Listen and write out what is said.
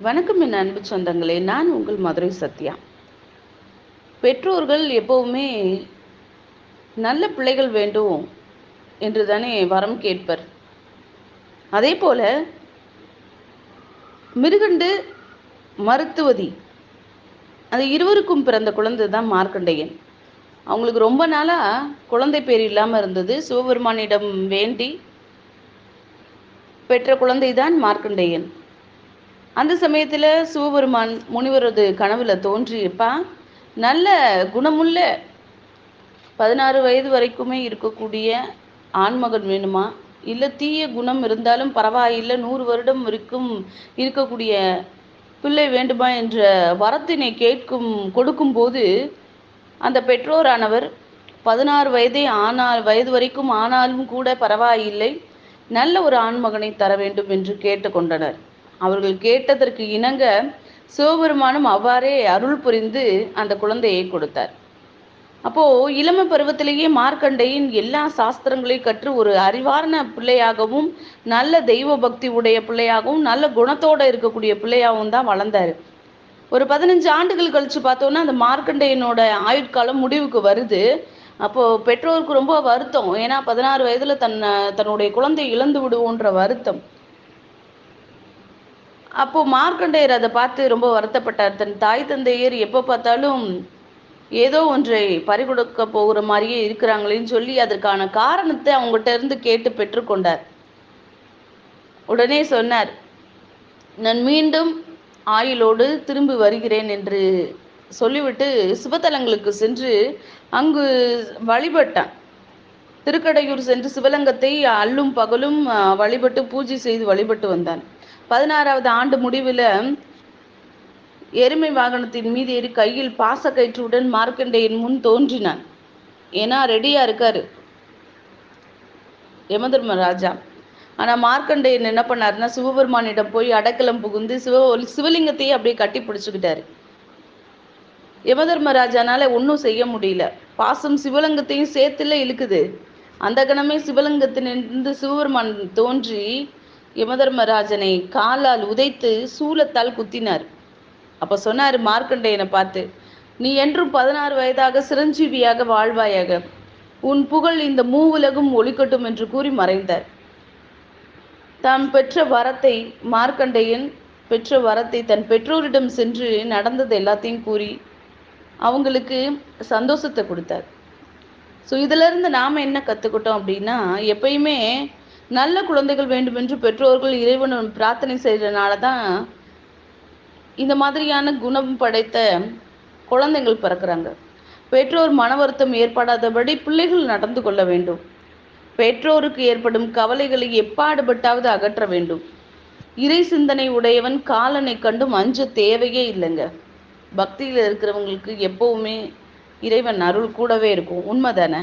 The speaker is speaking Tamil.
வணக்கம் என் அன்பு சொந்தங்களே. நான் உங்கள் மதுரை சத்யா. பெற்றோர்கள் எப்பவுமே நல்ல பிள்ளைகள் வேண்டும் என்று தானே வரம் கேட்பர். அதே போல மிருகண்டு மருத்துவதி. அது இருவருக்கும் பிறந்த குழந்தை தான் மார்க்கண்டையன். அவங்களுக்கு ரொம்ப நாளாக குழந்தை பேர் இல்லாமல் இருந்தது. சிவபெருமானிடம் வேண்டி பெற்ற குழந்தை தான் மார்க்கண்டையன். அந்த சமயத்தில் சிவபெருமான் முனிவரது கனவுல தோன்றியிருப்பான் நல்ல குணமுள்ள பதினாறு வயது வரைக்குமே இருக்கக்கூடிய ஆண்மகன் வேணுமா? இல்லை தீய குணம் இருந்தாலும் பரவாயில்லை நூறு வருடம் வரைக்கும் இருக்கக்கூடிய பிள்ளை வேண்டுமா என்ற வரத்தினை கேட்கும் கொடுக்கும்போது அந்த பெற்றோரானவர் பதினாறு வயதே ஆனால் வயது வரைக்கும் ஆனாலும் கூட பரவாயில்லை நல்ல ஒரு ஆண்மகனை தர வேண்டும் என்று கேட்டுக்கொண்டனர் அவர்கள் கேட்டதற்கு இணங்க சிவபெருமானும் அவ்வாறே அருள் புரிந்து அந்த குழந்தையை கொடுத்தார். அப்போ இளம பருவத்திலேயே மார்க்கண்டையின் எல்லா சாஸ்திரங்களையும் கற்று ஒரு அறிவார்ன பிள்ளையாகவும் நல்ல தெய்வ பக்தி உடைய பிள்ளையாகவும் நல்ல குணத்தோட இருக்கக்கூடிய பிள்ளையாகவும் தான் வளர்ந்தாரு. ஒரு பதினஞ்சு ஆண்டுகள் கழிச்சு பார்த்தோன்னா அந்த மார்க்கண்டையனோட ஆயுட்காலம் முடிவுக்கு வருது. அப்போ பெற்றோருக்கு ரொம்ப வருத்தம். ஏன்னா பதினாறு வயதுல தன்னை தன்னுடைய குழந்தை இழந்து விடுவோன்ற வருத்தம். அப்போ மார்க்கண்டேயர் அதை பார்த்து ரொம்ப வருத்தப்பட்டார். தன் தாய் தந்தையர் எப்போ பார்த்தாலும் ஏதோ ஒன்றை பறிகொடுக்க போகிற மாதிரியே இருக்கிறாங்களேன்னு சொல்லி அதற்கான காரணத்தை அவங்ககிட்ட இருந்து கேட்டு பெற்றுக்கொண்டார் உடனே சொன்னார் நான் மீண்டும் ஆயுளோடு திரும்பி வருகிறேன் என்று சொல்லிவிட்டு சிவத்தலங்களுக்கு சென்று அங்கு வழிபட்டான். திருக்கடையூர் சென்று சிவலங்கத்தை அல்லும் பகலும் வழிபட்டு பூஜை செய்து வழிபட்டு வந்தான். பதினாறாவது ஆண்டு முடிவில் எருமை வாகனத்தின் மீது ஏறி கையில் பாசக்கயிற்றுடன் மார்க்கண்டேயன் முன் தோன்றினான். ஏன்னா ரெடியா இருக்காரு. யமதர்ம ராஜா. ஆனா மார்க்கண்டேயன் என்ன பண்ணாருன்னா சிவபெருமானிடம் போய் அடக்கலம் புகுந்து சிவ சிவலிங்கத்தையே அப்படியே கட்டி பிடிச்சுக்கிட்டாரு. யமதர்ம ராஜானால ஒன்றும் செய்ய முடியல. பாசம் சிவலிங்கத்தையும் சேர்த்துல இழுக்குது. அந்த கணமே சிவலிங்கத்தினிருந்து சிவபெருமான் தோன்றி யமதர்மராஜனை காலால் உதைத்து சூலத்தால் குத்தினார். அப்ப சொன்னாரு மார்க்கண்டையனை பார்த்து நீ என்றும் பதினாறு வயதாக சிரஞ்சீவியாக வாழ்வாயாக. உன் புகழ் இந்த மூவுலகும் ஒளிக்கட்டும் என்று கூறி மறைந்தார். தாம் பெற்ற வரத்தை மார்க்கண்டையன் பெற்ற வரத்தை தன் பெற்றோரிடம் சென்று நடந்தது எல்லாத்தையும் கூறி அவங்களுக்கு சந்தோஷத்தை கொடுத்தார். ஸோ இதிலிருந்து நாம் என்ன கற்றுக்கிட்டோம் அப்படின்னா எப்பயுமே நல்ல குழந்தைகள் வேண்டும் என்று பெற்றோர்கள் இறைவன் பிரார்த்தனை செய்கிறனால தான் இந்த மாதிரியான குணம் படைத்த குழந்தைகள் பிறக்கிறாங்க. பெற்றோர் மன வருத்தம் ஏற்படாதபடி பிள்ளைகள் நடந்து கொள்ள வேண்டும். பெற்றோருக்கு ஏற்படும் கவலைகளை எப்பாடுபட்டாவது அகற்ற வேண்டும். இறை சிந்தனை உடையவன் காலனை கண்டும் அஞ்ச தேவையே இல்லைங்க. பக்தியில் இருக்கிறவங்களுக்கு எப்பவுமே இறைவன் அருள் கூடவே இருக்கும். உண்மைதானே?